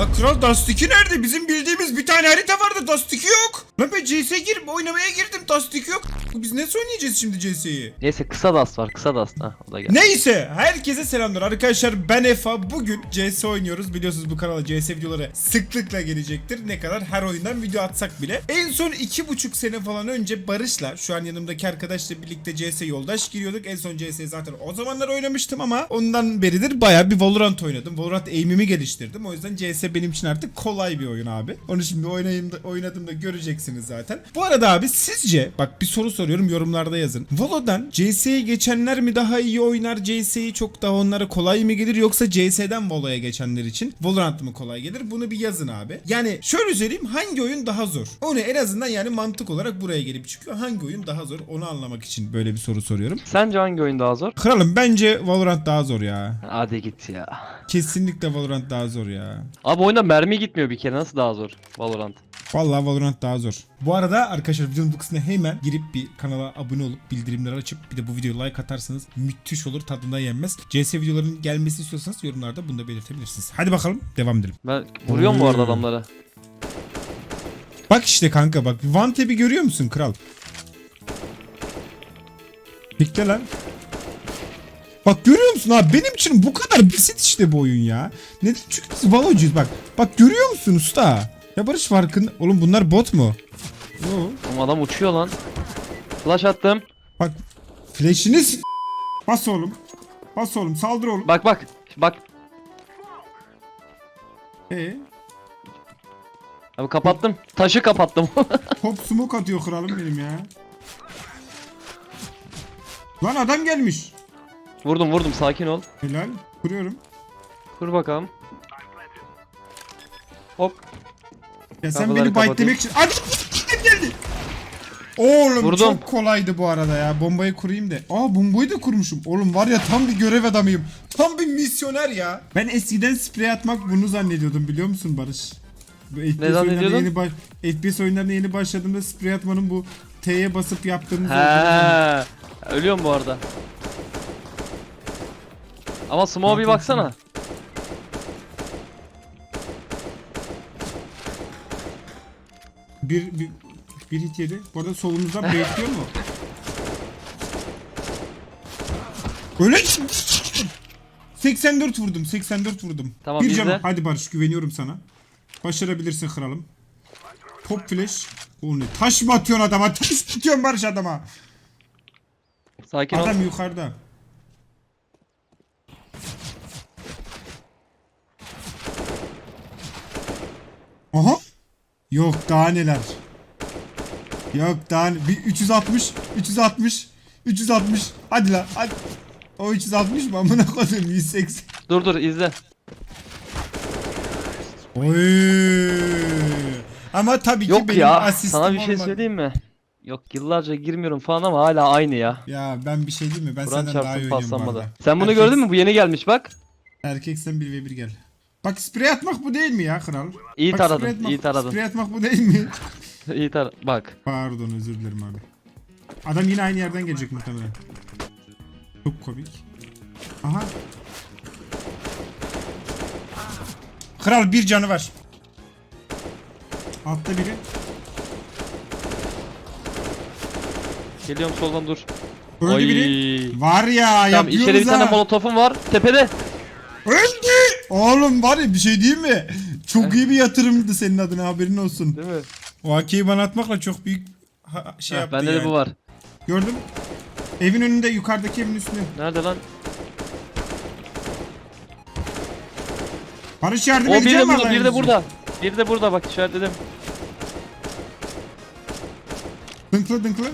Bak kral Dustiki nerede? Bizim bildiğimiz bir tane harita vardı. Dustiki yok. Lan ben CS girip oynamaya girdim. Dustiki yok. Biz nasıl oynayacağız şimdi CS'yi? Neyse kısa das var kısa das. Ha o da gel. Neyse herkese selamlar. Arkadaşlar ben Efa. Bugün CS oynuyoruz. Biliyorsunuz bu kanala CS videoları sıklıkla gelecektir. Ne kadar her oyundan video atsak bile. En son iki buçuk sene falan önce Barış'la şu an yanımdaki arkadaşla birlikte CS yoldaş giriyorduk. En son CS zaten o zamanlar oynamıştım ama ondan beridir baya bir Valorant oynadım. Valorant aim'imi geliştirdim. O yüzden CS benim için artık kolay bir oyun abi. Onu şimdi oynayayım da, oynadığımda göreceksiniz zaten. Bu arada abi sizce bak bir soru soruyorum yorumlarda yazın Valo'dan CS'ye geçenler mi daha iyi oynar CS'yi çok daha onlara kolay mı gelir yoksa CS'den Valo'ya geçenler için Valorant mı kolay gelir bunu bir yazın abi. Yani şöyle söyleyeyim hangi oyun daha zor? Onu en azından yani mantık olarak buraya gelip çıkıyor. Hangi oyun daha zor? Onu anlamak için böyle bir soru soruyorum. Sence hangi oyun daha zor? Kralım bence Valorant daha zor ya. Hadi git ya. Kesinlikle Valorant daha zor ya. Abi oyunda mermi gitmiyor bir kere nasıl daha zor Valorant? Vallahi Valorant daha zor. Bu arada arkadaşlar videonun bu kısmına hemen girip bir kanala abone olup bildirimleri açıp bir de bu videoya like atarsanız müthiş olur tadından yenmez. CS videolarının gelmesini istiyorsanız yorumlarda bunu da belirtebilirsiniz. Hadi bakalım devam edelim. Ben vuruyorum bu arada Oy. adamları. Bak işte kanka bak. One tap'i görüyor musun kral? Bekle lan. Bak görüyor musun abi benim için bu kadar basit işte bu oyun ya. Neden? Çünkü biz Valocuyuz bak. Bak görüyor musun usta? Ya Barış farkında. Oğlum bunlar bot mu? Yo. Ama adam uçuyor lan. Flash attım. Bak flash'ini s- Bas oğlum. Bas oğlum saldır oğlum. Bak bak. Bak. Ee, Abi kapattım. Taşı kapattım. pop smoke atıyor kralım benim ya. Lan adam gelmiş. vurdum vurdum sakin ol. Helal. Kuruyorum. Kur bakalım. Hop. Ya sen Kapıları beni kapatayım. bite'lemek için... Adam geldi. Oğlum Vurdum. çok kolaydı bu arada ya. Bombayı kurayım da. Aa bombayı da kurmuşum. Oğlum var ya tam bir görev adamıyım. Tam bir misyoner ya. Ben eskiden sprey atmak bunu zannediyordum biliyor musun Barış? Bu FPS oyunlarına zannediyordun? Yeni baş... FPS oyunlarına yeni başladığımda sprey atmanın bu T'ye basıp yaptığımız olduğunu. He. Ölüyorum bu arada. Ama smoke'a bir baksana. Bir, bir, bir hit yedi. Bu arada solumuzdan bekliyor mu? Öyle 84 vurdum 84 vurdum. Tamam, bir canım. Hadi Barış güveniyorum sana. Başarabilirsin kralım. Pop flash. O ne? Taş mı atıyorsun adama? Taş mı atıyorsun Barış adama? Sakin ol. Adam yukarıda. Aha. Yok daha neler. Yok daha bir 360 360 360 hadi lan hadi. O 360 mı amına koyayım 180. Dur dur izle. Oy. Ama tabii ki Yok benim ya. asistim Sana bir şey olmadı. söyleyeyim mi? Yok yıllarca girmiyorum falan ama hala aynı ya. Ya ben bir şey diyeyim mi? Ben Kur'an senden daha iyi oynuyorum bu paslanmadı. arada. Sen bunu Erkek- gördün mü? Bu yeni gelmiş bak. Erkeksen 1v1 gel. Bak sprey atmak bu değil mi ya kral? İyi Bak, taradın, sprey atmak- iyi taradın. Sprey atmak bu değil mi? İyi tar bak. Pardon özür dilerim abi. Adam yine aynı yerden gelecek muhtemelen. Çok komik. Aha. Kral bir canı var. Altta biri. Geliyorum soldan dur. Öldü Oy. biri. Var ya Tamam yapıyoruz içeri bir tane molotofum var. Tepede. Öldü. Oğlum var ya bir şey değil mi? Çok iyi bir yatırımdı senin adına haberin olsun. Değil mi? O AK'yi bana atmakla çok büyük ha- şey yaptı bende yani. de bu var. Gördüm. Evin önünde yukarıdaki evin üstünde. Nerede lan? Barış yardım O bir edeceğim de burada, bir de burada. Bir de burada bak işaretledim. Dınklı dınklı.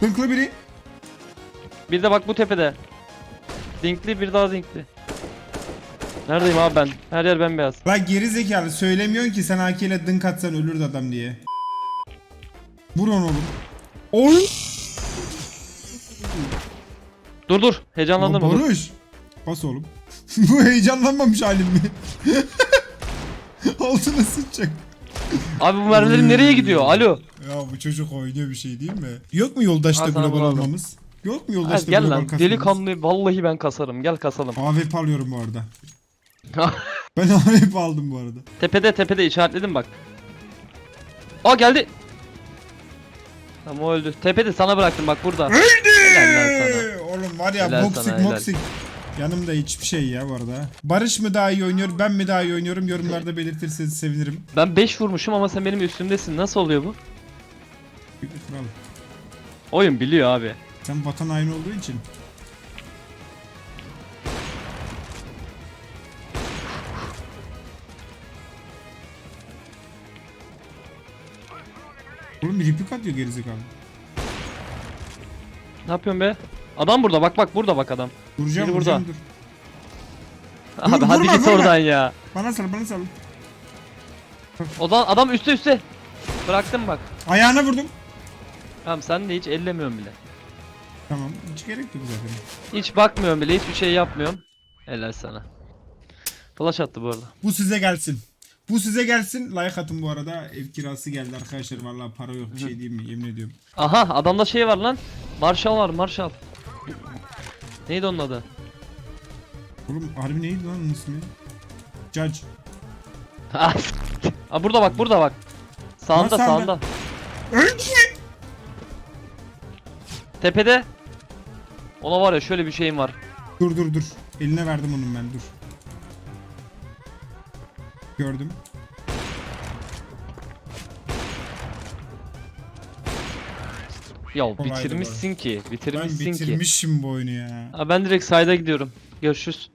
Dınklı biri. Bir de bak bu tepede. Dinkli bir daha dinkli. Neredeyim abi ben? Her yer bembeyaz. Lan geri zekalı söylemiyorsun ki sen AK ile dınk atsan ölürdü adam diye. Vur onu oğlum. Oy. Dur dur. Heyecanlandım. Lan dur. Barış. Bas oğlum. Bu heyecanlanmamış halim mi? Altına sıçacak. Abi bu mermilerim nereye gidiyor? Alo. Ya bu çocuk oynuyor bir şey değil mi? Yok mu yoldaşta Al sana global bunu aldım. Yok mu yoldaşta gel lan. Delikanlı vallahi ben kasarım. Gel kasalım. AWP alıyorum bu arada. Ben hep aldım bu arada. tepede tepede işaretledim bak. Aa geldi. Tamam o öldü. Tepede sana bıraktım bak burada. Sana. Oğlum var ya Helal boksik sana, helal. moksik. Yanımda hiçbir şey ya bu arada. Barış mı daha iyi oynuyor ben mi daha iyi oynuyorum yorumlarda belirtirseniz sevinirim. Ben 5 vurmuşum ama sen benim üstümdesin. Nasıl oluyor bu? Oyun biliyor abi. Sen vatan haini olduğu için. Oğlum bir replik atıyor gerizekalı. Ne yapıyorsun be? Adam burada bak bak burada bak adam. Duracağım Biri duracağım burada. dur. Abi hadi vurma, git oradan ya. Bana sal bana sal. O zaman adam üstte üstte. Bıraktım bak. Ayağına vurdum. Tamam sen de hiç ellemiyorsun bile. Tamam hiç gerek yok zaten. Hiç bakmıyorum bile hiçbir şey yapmıyorum. Helal sana. Flash attı bu arada. Bu size gelsin. Bu size gelsin. Like atın bu arada. Ev kirası geldi arkadaşlar. Vallahi para yok bir şey diyeyim mi? Yemin ediyorum. Aha adamda şey var lan. Marshall var Marshall. Neydi onun adı? Oğlum harbi neydi lan onun ismi? Judge. Aa burada bak burada bak. Sağında Lan sağında. sağında. Öldü. Tepede. Ona var ya şöyle bir şeyim var. Dur dur dur. Eline verdim onun ben dur. Gördüm. Ya Kolaydı bitirmişsin ki. Ben Bitirmişsin ki. bitirmişim bu oyunu ya. Aa, ben direkt sayda gidiyorum. Görüşürüz.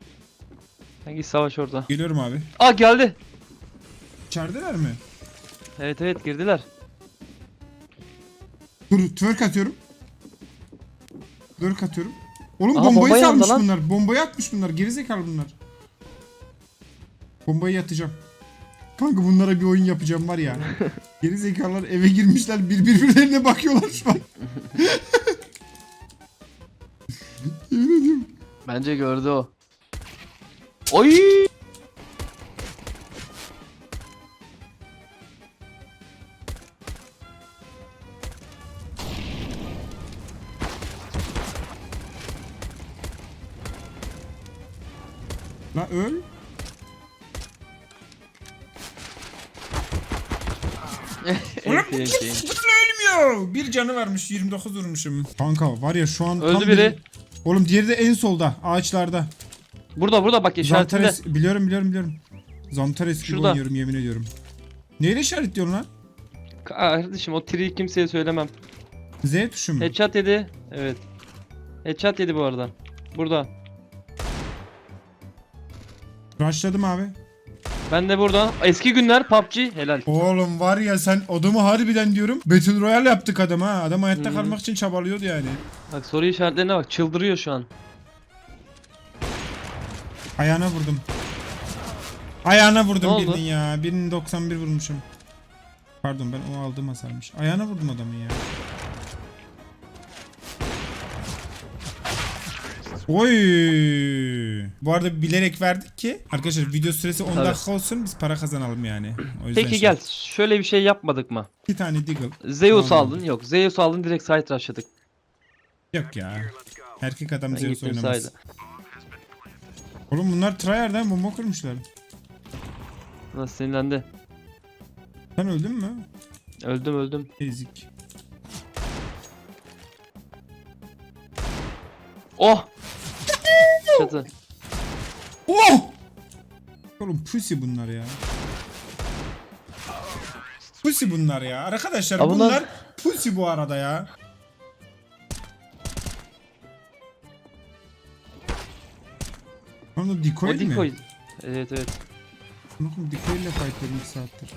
Sen git savaş orada. Geliyorum abi. Aa geldi. İçerideler mi? Evet evet girdiler. Dur twerk atıyorum. Twerk atıyorum. Oğlum Aha, bombayı bombayı salmış lan. bunlar. Bombayı atmış bunlar. Gerizekalı bunlar. Bombayı atacağım. Kanka bunlara bir oyun yapacağım var ya. Gerizekalılar eve girmişler bir birbirlerine bakıyorlar şu an. Yemin ediyorum. Bence gördü o. Oy! La öl. Oğlum bu Enfes, kim sıfırla ölmüyor. Bir canı varmış 29 vurmuşum. Kanka var ya şu an Öldü tam biri. bir- Oğlum diğeri de en solda ağaçlarda. Burada burada bak işaretinde. Zantares biliyorum biliyorum biliyorum. Zantares gibi Şurada. oynuyorum yemin ediyorum. Neyle işaretliyorsun lan? Kardeşim o triyi kimseye söylemem. Z tuşu mu? Headshot yedi. Evet. Headshot yedi bu arada. Burada. Rushladım abi. Ben de burada. Eski günler PUBG helal. Oğlum var ya sen adamı harbiden diyorum. Battle Royale yaptık adam ha. Adam hayatta Hı. kalmak için çabalıyordu yani. Bak soru işaretlerine bak çıldırıyor şu an. Ayağına vurdum. Ayağına vurdum Ne birinin ya. Birinin 91 vurmuşum. Pardon ben o aldığım hasarmış. Ayağına vurdum adamın ya. Oy! Bu arada bilerek verdik ki arkadaşlar video süresi 10 Tabii. dakika olsun biz para kazanalım yani. O yüzden Peki şey- gel şöyle bir şey yapmadık mı? İki tane Deagle. Zeus Tamam. aldın yok Zeus aldın direkt site rushladık. Yok ya. Erkek adam Ben Zeus gittim oynamaz. side'a. Oğlum bunlar tryhard'dan bomba kurmuşlar. Nasıl sinirlendi. Sen öldün mü? Öldüm öldüm. Ezik. Oh! Çatı. Oh! Oğlum pussy bunlar ya. Pussy bunlar ya. Arkadaşlar Ha, bunlar- bunlar pussy bu arada ya. Onu decoy O mi? decoy. Evet evet. Bakın decoy ile fightlıyorum 2 saattir.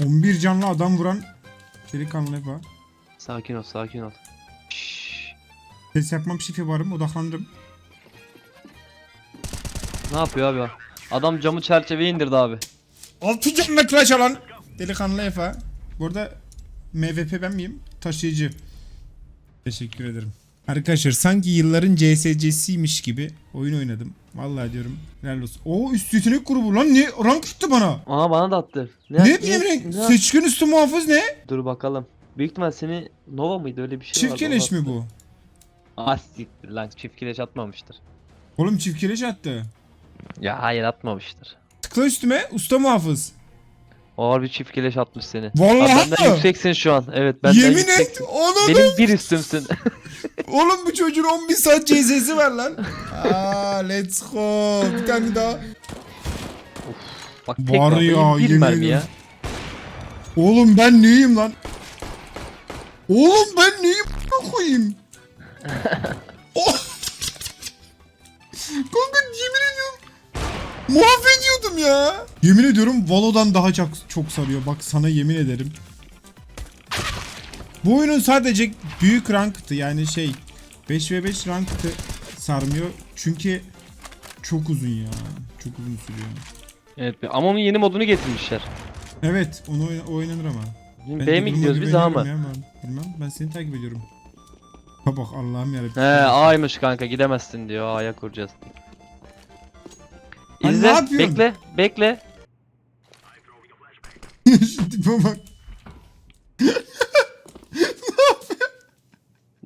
...11 canlı adam vuran... ...delikanlı Eva. Sakin ol sakin ol. Şşş. Ses yapmam şifi varım odaklandım. Ne yapıyor abi? Adam camı çerçeveye indirdi abi. 6 canlı clutch alan delikanlı Efa. Burada MVP ben miyim? Taşıyıcı. Teşekkür ederim. Arkadaşlar sanki yılların CSC'siymiş gibi oyun oynadım. Vallahi diyorum. Helal olsun. Oo üst yetenek grubu lan ne rank attı bana. Aha bana da attı. Ne, bileyim renk? ne- Seçkin üstü muhafız ne? Dur bakalım. Büyük ihtimal seni Nova mıydı öyle bir şey Çift vardı, keleş mi bu? Ah siktir lan çift kireç atmamıştır. Oğlum çift kireç attı. Ya hayır atmamıştır. Tıkla üstüme usta muhafız. O harbi çift kireç atmış seni. Vallahi benden mi? yükseksin şu an. Evet benden Yemin yükseksin. et. Onu Benim bir üstümsün. Oğlum bu çocuğun 11 saat CZ'si var lan. Aa let's go. Bir tane daha. Bak Var tekrar ya, bir yemin mermi ya. Oğlum ben neyim lan? Oğlum ben a**ına koyayım? oh. Kanka yemin ediyorum. Mahvediyordum ya. Yemin ediyorum Valo'dan daha çok, çok sarıyor. Bak sana yemin ederim. Bu oyunun sadece büyük ranktı yani şey 5v5 ranktı sarmıyor. Çünkü çok uzun ya. Çok uzun sürüyor. Evet ama onun yeni modunu getirmişler. Evet onu oynanır ama. Şimdi Ben B'ye mi gidiyoruz biz A mı? ya ben. Bilmem ben seni takip ediyorum. Ha bak Allah'ım yarabbim. He A'ymış kanka gidemezsin diyor A'ya kuracağız. İzle bekle bekle. Şu tipe bak.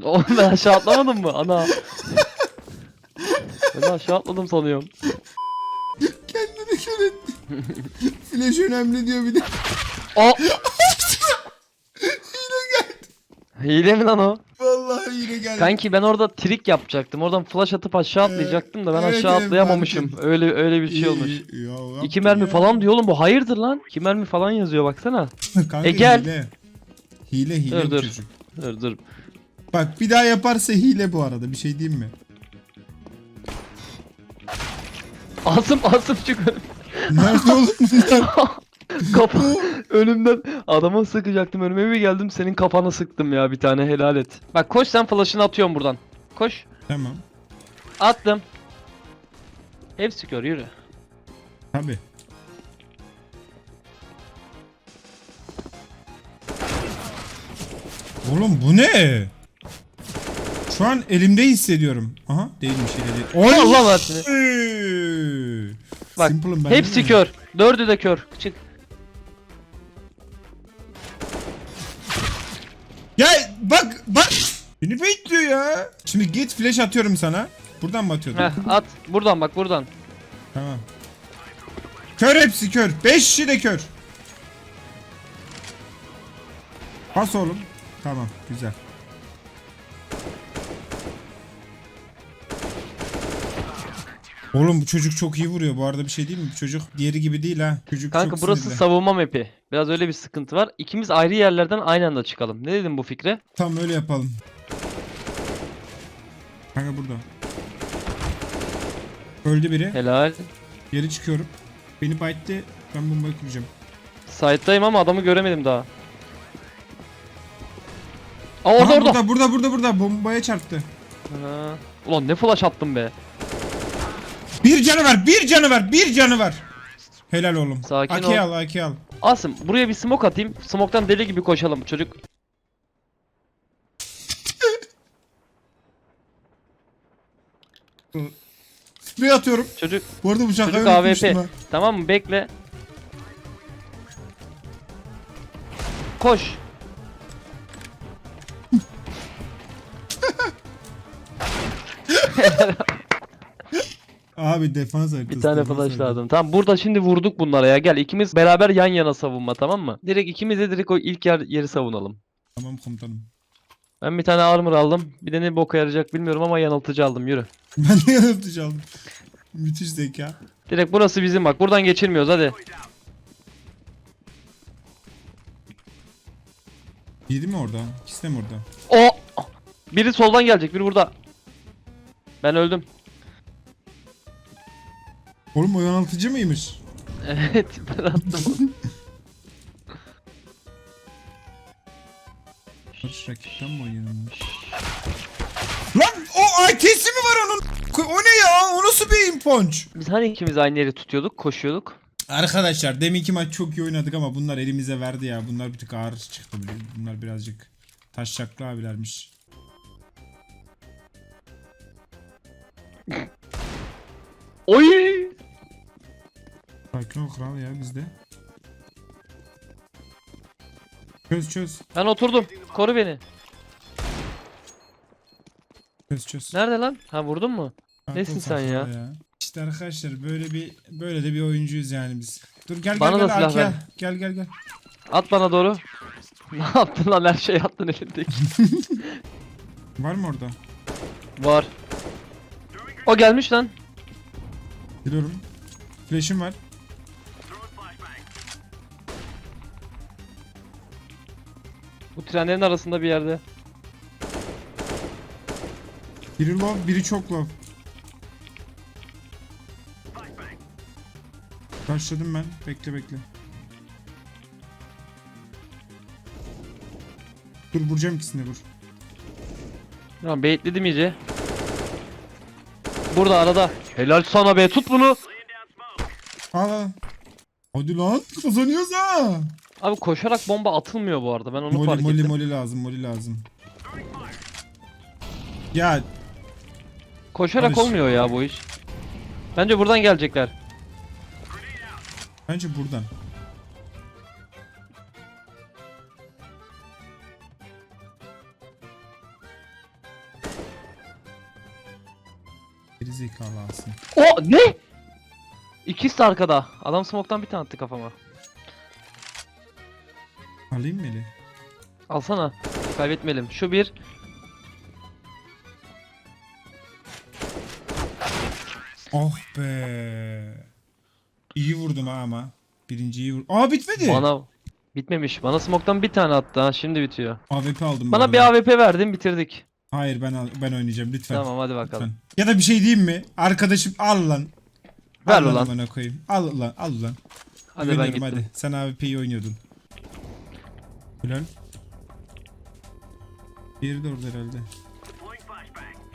Oğlum ben aşağı atlamadım mı? Ana. Ben aşağı atladım sanıyorum. Kendini kör etti. Flash önemli diyor bir de. O Yine geldi. Hile mi lan o? Vallahi yine geldi. Kanki ben orada trik yapacaktım. Oradan flash atıp aşağı atlayacaktım da ben evet, aşağı evet, atlayamamışım. Öyle öyle bir şey olmuş. Ya, İki mermi ya. falan diyor oğlum bu hayırdır lan? İki mermi falan yazıyor baksana. Kanka E, gel. hile. Hile hile Dur, bu dur. çocuk. Dur dur. Bak bir daha yaparsa hile bu arada bir şey diyeyim mi? Asım Asım çık. Nerede oğlum bunlar? Kafa önümden adama sıkacaktım önüme bir geldim senin kafana sıktım ya bir tane helal et. Bak koş sen flash'ını atıyorum buradan. Koş. tamam. Attım. Hepsi kör yürü. Tabi. Oğlum bu ne? Şu an elimde hissediyorum. Aha değilmiş değil. Oy! Allah. Ee, Bak, Simple'ım ben Hepsi değil mi? kör. Dördü de kör. Çık. Ya bak bak. Beni bekliyor ya. Şimdi git flash atıyorum sana. Buradan mı atıyordun? Heh, at. Buradan bak buradan. Tamam. Kör hepsi kör. Beşi de kör. Bas oğlum. Tamam güzel. Oğlum bu çocuk çok iyi vuruyor bu arada bir şey değil mi? Bu çocuk diğeri gibi değil ha. Çocuk Kanka çok burası sinirli. savunma map'i. Biraz öyle bir sıkıntı var. İkimiz ayrı yerlerden aynı anda çıkalım. Ne dedin bu fikre? Tamam öyle yapalım. Kanka burada. Öldü biri. Helal. Geri çıkıyorum. Beni bayıttı. Ben bombayı kuracağım. Side'dayım ama adamı göremedim daha. Aa orada Aha, orada. Burada burada burada burada bombaya çarptı. Ha. Ulan ne flash attım be. Bir canı var, bir canı var, bir canı var. Helal oğlum. Sakin AK ol. al, AK al. Asım buraya bir smoke atayım. Smoke'tan deli gibi koşalım çocuk. Sprey atıyorum. Çocuk Bu arada bıçakla çocuk. AWP. Tamam mı? Bekle. Koş. Abi defans haritası. Bir tane defans flash haritası. lazım. Tamam burada şimdi vurduk bunlara ya. Gel ikimiz beraber yan yana savunma tamam mı? Direkt ikimiz de direkt o ilk yer, yeri savunalım. Tamam komutanım. Ben bir tane armor aldım. Bir de ne boka yarayacak bilmiyorum ama yanıltıcı aldım. Yürü. Ben de yanıltıcı aldım. Müthiş zeka. Direkt burası bizim bak. Buradan geçilmiyoruz hadi. Yedi mi orada? İkisi de mi orada? O Biri soldan gelecek, biri burada. Ben öldüm. Oğlum o yanıltıcı mıymış? Evet, ben attım. Barış rakipten mi oynanmış? Lan o AK'si mi var onun? O ne ya? O nasıl bir imponç? Biz hani ikimiz aynı yeri tutuyorduk, koşuyorduk. Arkadaşlar deminki maç çok iyi oynadık ama bunlar elimize verdi ya. Bunlar bir tık ağır çıktı. Bunlar birazcık taşşaklı abilermiş. Oy! Sakin ol kral ya bizde. Çöz çöz. Ben oturdum. Koru beni. Çöz çöz. Nerede lan? Ha vurdun mu? Kanka Nesin sen ya? safhada İşte arkadaşlar böyle bir böyle de bir oyuncuyuz yani biz. Dur gel Bana gel da gel silah arkaya. ver. Gel gel gel. At bana doğru. Ne yaptın lan her şeyi attın elindeki. Var mı orada? Var. O gelmiş lan. Biliyorum. Flash'im var. Trenlerin arasında bir yerde. Biri low, biri çok low. Başladım ben. Bekle bekle. Dur vuracağım ikisini vur. Ya baitledim iyice. Burada arada. Helal sana be tut bunu. Al al. Hadi lan kazanıyoruz ha. Abi koşarak bomba atılmıyor bu arada ben onu Moli fark moli ettim. moli lazım moli lazım. Ya Koşarak Barış. olmuyor ya bu iş. Bence buradan gelecekler. bence buradan. Geri zekalı alsın. O ne? İkisi de arkada. Adam smoke'tan bir tane attı kafama. Alayım mı eli? Alsana. Kaybetmeyelim. Şu bir. Oh be. İyi vurdum ha ama. Birinciyi vur. Aa bitmedi. Bana bitmemiş. Bana smoke'tan bir tane attı ha. Şimdi bitiyor. AWP aldım. Bana bir. AWP verdin bitirdik. Hayır ben al- ben oynayacağım lütfen. Tamam hadi bakalım. Lütfen. Ya da bir şey diyeyim mi? Arkadaşım al lan. Ver al ulan. Al lan al lan. Hadi ben Güveniyorum, gittim. Hadi. Sen AWP'yi oynuyordun. Helal. Diğeri de orada herhalde.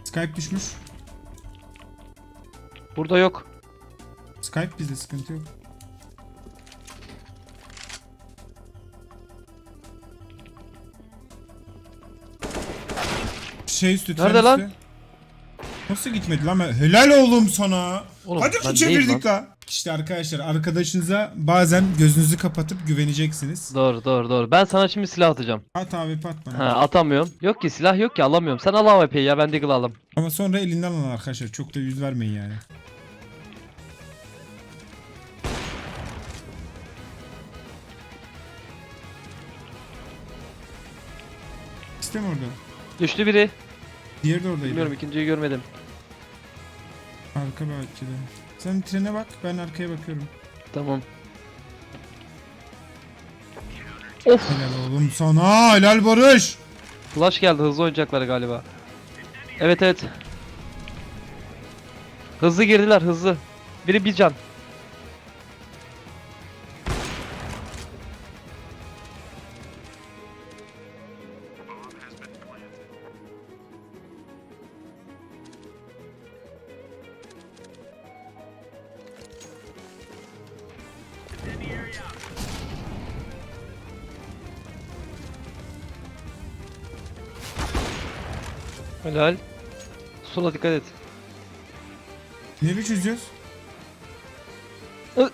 Skype düşmüş. Burada yok. Skype bizde sıkıntı yok. Şey üstü tren Nerede lan? üstü. Nasıl gitmedi lan? Helal oğlum sana. Oğlum, Hadi ben ki değil çevirdik ha. İşte arkadaşlar arkadaşınıza bazen gözünüzü kapatıp güveneceksiniz. Doğru doğru doğru. Ben sana şimdi silah atacağım. At AWP at bana. Ha atamıyorum. Yok ki silah yok ki alamıyorum. Sen al AWP'yi ya ben Deagle alayım. Ama sonra elinden alın arkadaşlar. Çok da yüz vermeyin yani. İstem orada. Düştü biri. Diğeri de oradaydı. Bilmiyorum ikinciyi görmedim. Arka bahçede. Sen trene bak ben arkaya bakıyorum. Tamam. Of. Helal oğlum sana. Helal Barış. Flash geldi hızlı oynayacaklar galiba. Evet evet. Hızlı girdiler hızlı. Biri bir can. Helal. Sola dikkat et. Çözüyoruz? Ö-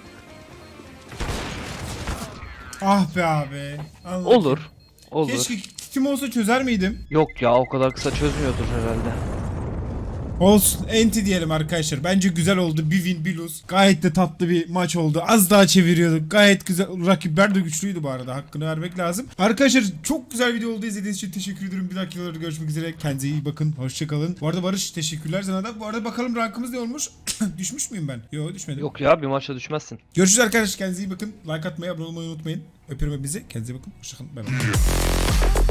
Ah be abi. Allah Olur. Olur. Keşke kitim olsa çözer miydim? Yok ya o kadar kısa çözmüyordur herhalde. Olsun. Enti diyelim arkadaşlar. Bence güzel oldu. Bir win bir lose. Gayet de tatlı bir maç oldu. Az daha çeviriyorduk. Gayet güzel. Rakipler de güçlüydü bu arada. Hakkını vermek lazım. Arkadaşlar çok güzel video oldu. İzlediğiniz için teşekkür ederim. Bir dahaki videolarda görüşmek üzere. Kendinize iyi bakın. Hoşçakalın. Bu arada Barış teşekkürler sana da. Bu arada bakalım rankımız ne olmuş? Düşmüş müyüm ben? Yok düşmedim. Yok ya bir maçta düşmezsin. Görüşürüz arkadaşlar. Kendinize iyi bakın. Like atmayı, abone olmayı unutmayın. Öpüyorum hepinizi. Kendinize iyi bakın. Hoşçakalın. Bay bay.